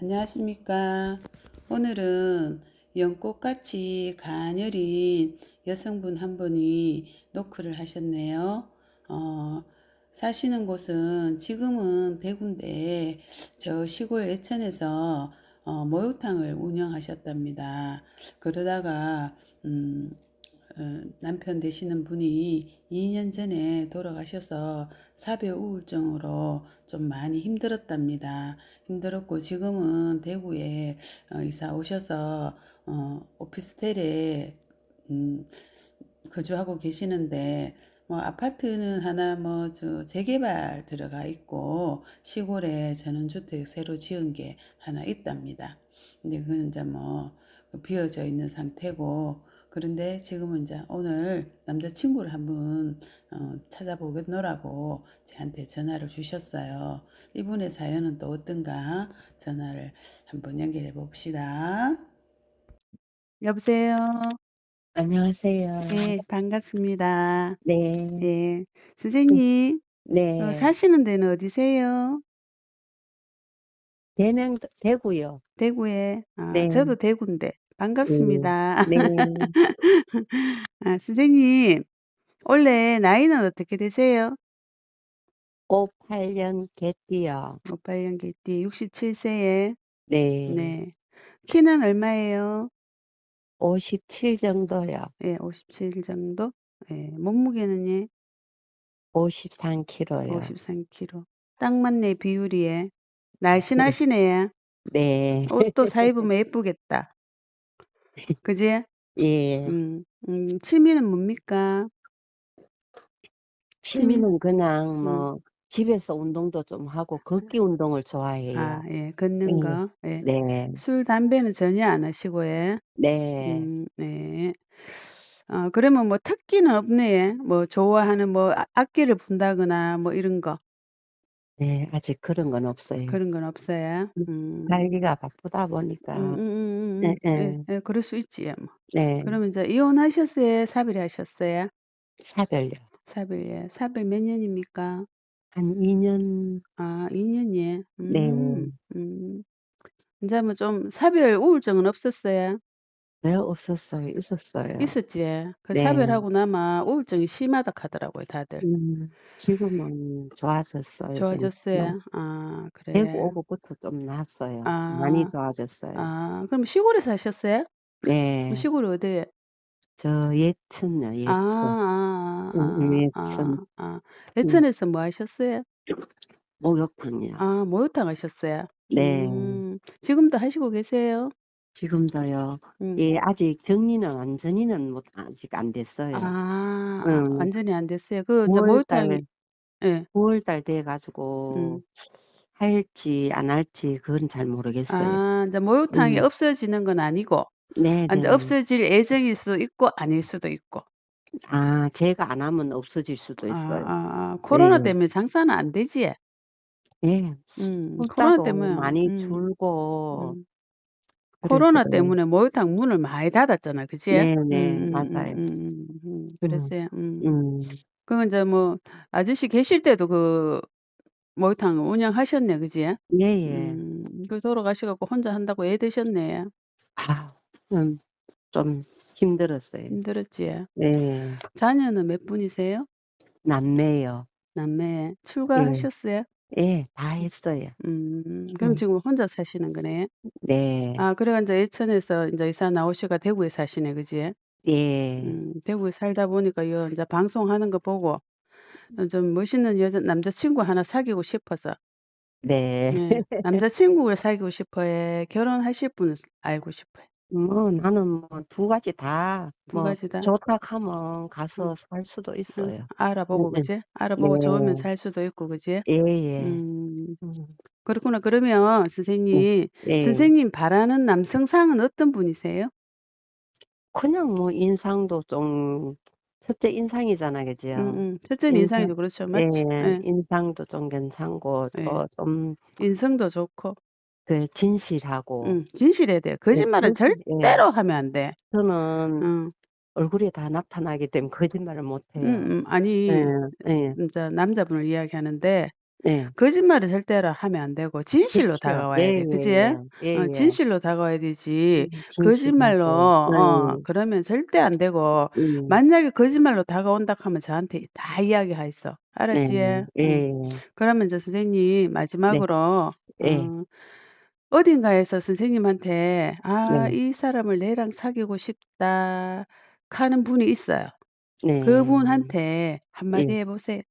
안녕하십니까. 오늘은 연꽃같이 가녀린 여성분 한 분이 노크를 하셨네요. 어, 사시는 곳은 지금은 대구인데 저 시골 예천에서 어, 목욕탕을 운영하셨답니다. 그러다가 음, 어, 남편 되시는 분이 2년 전에 돌아가셔서 사별 우울증으로 좀 많이 힘들었답니다. 힘들었고 지금은 대구에 어, 이사 오셔서 어, 오피스텔에 음, 거주하고 계시는데 뭐 아파트는 하나 뭐 저 재개발 들어가 있고 시골에 전원주택 새로 지은 게 하나 있답니다. 근데 그건 이제 뭐 비어져 있는 상태고 그런데 지금은 이제 오늘 남자친구를 한번 어, 찾아보겠노라고 저한테 전화를 주셨어요. 이분의 사연은 또 어떤가 전화를 한번 연결해 봅시다. 여보세요. 안녕하세요. 네, 반갑습니다. 네. 네, 선생님, 어, 네. 사시는 데는 어디세요? 대명 대구요. 대구에. 아, 네. 저도 대구인데. 네. 반갑습니다. 네. 아, 선생님, 원래 나이는 어떻게 되세요? 58년 개띠요. 58년 개띠 67세에. 네. 네. 키는 얼마예요? 57 정도요. 예, 57 정도? 예, 몸무게는 예, 53kg요. 53kg. 딱 맞네, 비율이 예. 날씬하시네. 네. 옷도 사 입으면 예쁘겠다. 그지? 예. 음, 음, 취미는 뭡니까? 취미? 취미는 그냥 음. 뭐 집에서 운동도 좀 하고 걷기 운동을 좋아해요. 아, 예, 걷는 예. 거. 예. 네. 술, 담배는 전혀 안 하시고, 예. 네. 음, 네. 어, 그러면 뭐 특기는 없네. 뭐 좋아하는 뭐 아- 악기를 분다거나 뭐 이런 거. 네. 아직 그런 건 없어요. 그런 건 없어요. 음, 음, 살기가 바쁘다 음, 보니까. 음, 음, 음, 예, 음. 예, 예. 예, 그럴 수 있지, 예, 뭐. 네. 그러면 이제 이혼하셨어요? 사별하셨어요? 사별요. 사별예. 사별 몇 년입니까? 한 2 년 아, 2 년이에. 네. 음, 음. 이제 뭐 좀 사별 우울증은 없었어요? 네 없었어요. 있었어요. 있었지. 그 네. 사별하고 나면 우울증이 심하다 하더라고요, 다들. 음 지금은 좋아졌어요. 좋아졌어요? 아, 그래. 대구 오고부터 좀 나았어요. 많이 아, 좋아졌어요. 아, 그럼 시골에 사셨어요? 뭐 네. 시골이 어디에? 저 예천요, 아, 예천. 아, 음, 아, 아, 예천. 아, 아. 음, 예천에서 뭐 하셨어요? 목욕탕이요. 아, 목욕탕 하셨어요? 네. 음, 지금도 하시고 계세요? 지금도요. 음. 예, 아직 정리는 완전히는 못 아직 안 됐어요. 아, 아, 음, 완전히 안 됐어요. 그 이제 9월 목욕탕이 달, 예. 9월 달 돼 가지고 음. 할지 안 할지 그건 잘 모르겠어요. 아, 이제 목욕탕이 음, 없어지는 건 아니고 네, 아, 이제 네. 없어질 예정일 수도 있고 아닐 수도 있고. 아, 제가 안 하면 없어질 수도 아, 있어요. 아, 아. 네. 코로나 때문에 장사는 안 되지? 예. 음, 코로나 숫자도 때문에 많이 음, 줄고 음. 코로나. 때문에 목욕탕 문을 많이 닫았잖아, 그치? 네, 음, 네, 음, 음, 맞아요. 음, 음, 음. 음, 그랬어요. 음. 음. 그건 이제 뭐 아저씨 계실 때도 그 목욕탕 운영하셨네, 그지? 예, 예. 음, 그 돌아가셔 갖고 혼자 한다고 애 드셨네. 아, 음, 좀 힘들었어요. 힘들었지? 네, 자녀는 몇 분이세요? 남매요. 남매 예, 출가하셨어요? 예, 다 했어요. 음, 그럼 음, 지금 혼자 사시는 거네? 네, 아, 그래가 이제 예천에서 이제 이사 나오셔가 대구에 사시네, 그지? 예, 음, 대구에 살다 보니까 요 이제 방송하는 거 보고 어, 좀 멋있는 여자 남자친구 하나 사귀고 싶어서 네. 예, 남자친구를 사귀고 싶어요. 결혼하실 분을 알고 싶어요. 뭐 나는 뭐두 가지 다 두 뭐 가지 다. 좋다 하면 응, 가서 살 수도 응, 있어요. 알아보고 예, 그지? 알아보고 예, 좋으면 살 수도 있고 그지? 예, 예. 음, 음, 그렇구나. 그러면 예, 선생님, 예. 선생님 바라는 남성상은 어떤 분이세요? 그냥 뭐 인상도 좀 첫째 인상이잖아, 응, 그죠? 응. 첫째는 인상, 인상이죠. 그렇죠. 예, 맞죠? 예, 인상도 좀 괜찮고, 예. 저 좀, 인성도 좋고, 그, 진실하고, 응, 진실해야 돼요. 예, 거짓말은 그렇지, 예. 절대로 하면 안 돼. 저는 응, 얼굴에 다 나타나기 때문에 거짓말을 못 응, 해요. 응. 예, 아니, 예, 이제 남자분을 이야기하는데, 네. 거짓말을 절대로 하면 안 되고 진실로 그쵸. 다가와야 돼. 그지? 예 예 예. 어 예예. 진실로 다가와야 되지 음 거짓말로 진실하고. 어 네. 그러면 절대 안 되고 음. 만약에 거짓말로 다가온다 하면 저한테 다 이야기하이소. 네. 알았지? 응. 예예. 그러면 이제 선생님 네. 마지막으로 예. 어 어딘가에서 선생님한테 '아 네. 이 사람을 내랑 사귀고 싶다.' 하는 분이 있어요. 네. 그분한테 한마디 예. 해 보세요.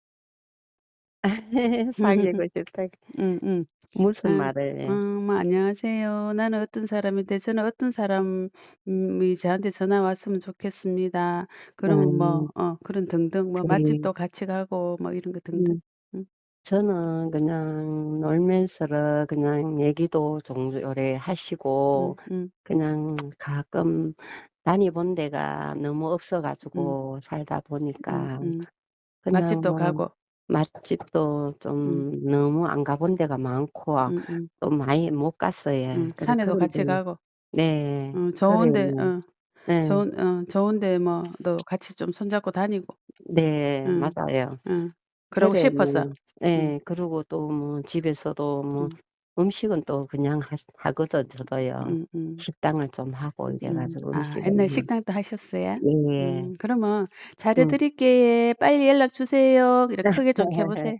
사귀고 싶다. 음음. 무슨 아 말을 어 해? 뭐 "안녕하세요. 나는 어떤 사람인데 저는 어떤 사람이 저한테 전화 왔으면 좋겠습니다." 그러면 뭐 음. 어 그런 등등 뭐 음. 맛집도 같이 가고 뭐 이런 거 등등. 음. 음. 저는 그냥 놀면서 그냥 얘기도 좀 오래 음 하시고 음. 그냥 가끔 다녀본 데가 너무 없어 음. 가지고 살다 음 보니까 음. 그냥 맛집도 뭐 가고. 맛집도 음. 좀 너무 안 가본 데가 많고 음음. 또 많이 못 갔어요. 음 그래 산에도 같이 가고. 네. 어 그래 좋은데 뭐어 예. 좋은 어 좋은데 뭐도 같이 좀 손잡고 다니고. 네. 응. 맞아요. 응. 그러고 그래 싶어서. 뭐 음. 예. 그러고 또 뭐 집에서도 뭐 음. 음식은 또 그냥 하시 하거든 저도요. 음음. 식당을 좀 하고 이래 음. 가지고 아 음식을 옛날 뭐 식당도 하셨어요? 예. 음 그러면 "잘해 음. 드릴게. 빨리 연락 주세요." 이렇게 크게 좀켜 보세요.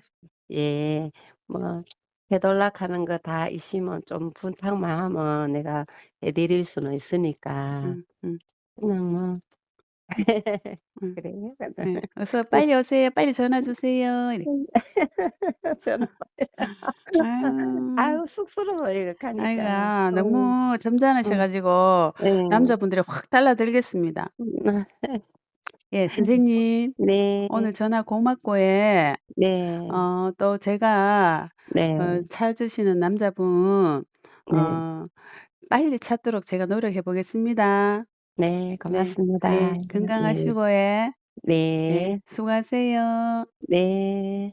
예. 뭐해 달라고 하는 거 다 있으면 좀 부탁만 하면 내가 해 드릴 수는 있으니까 음 음. 그냥 뭐 음. 그래요. 네. "어서 빨리 오세요. 빨리 전화 주세요." 이래. 전화 아유. 아유 쑥스러워 이렇게 하니까. 아이고 어. 너무 점잖으셔 음. 가지고 예. 남자분들이 확 달라들겠습니다. 음. 예. 선생님 네. 오늘 전화 고맙고 예 네. 어 또 제가 어 네. 찾으시는 남자분 네. 어 빨리 찾도록 제가 노력해 보겠습니다. 네. 네. 고맙습니다. 예. 예. 건강하시고 예. 예. 네. 수고하세요. 네.